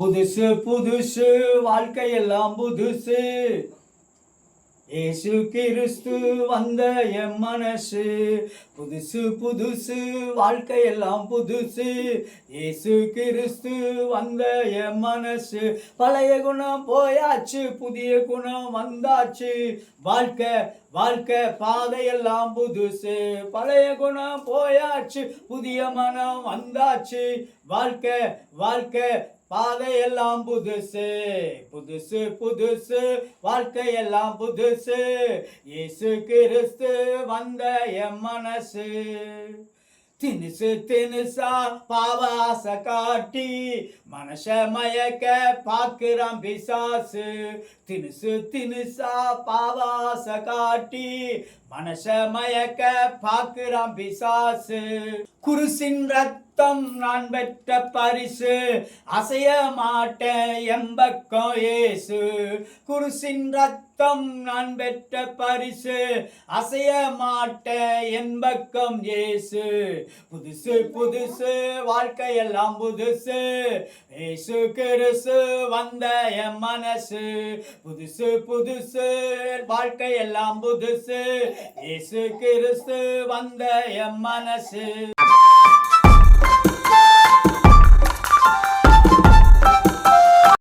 புதுசு புதுசு வாழ்க்கையெல்லாம் புதுசு. ஏசு கிறிஸ்து வந்த என் மனசு. புதுசு புதுசு வாழ்க்கையெல்லாம் புதுசு. ஏசு கிறிஸ்து வந்த என் மனசு. பழைய குணம் போயாச்சு புதிய குணம் வந்தாச்சு. வாழ்க்கை வாழ்க்கை பாதையெல்லாம் புதுசு. பழைய குணம் போயாச்சு புதிய மனம் வந்தாச்சு. வாழ்க்கை வாழ்க்கை பாதையெல்லாம் புதுசு புதுசு புதுசு வாழ்க்கையெல்லாம் புதுசு. இயேசு கிறிஸ்து வந்த என் மனசு. தினுசு தினுசா பாவாச காட்டி மனச மயக்க பாக்குறான் பிசாசு. தினுசு தினுசா பாவாச காட்டி மனச மயக்க பாக்குறான் பிசாசு. குருசின் ரத்தம் நான் பெற்ற பரிசு அசைய மாட்டேன் எம்பக்கம் ஏசு. குருசின் ரத்தம் நான் பெற்ற பரிசு அசைய மாட்டேன் என்பக்கம் ஏசு. புதுசு புதுசு வாழ்க்கையெல்லாம் புதுசு. ஏசு கிருசு வந்த என் மனசு. புதுசு புதுசு வாழ்க்கையெல்லாம் புதுசு. ஏசு கிறிஸ்து வந்த என் மனசு.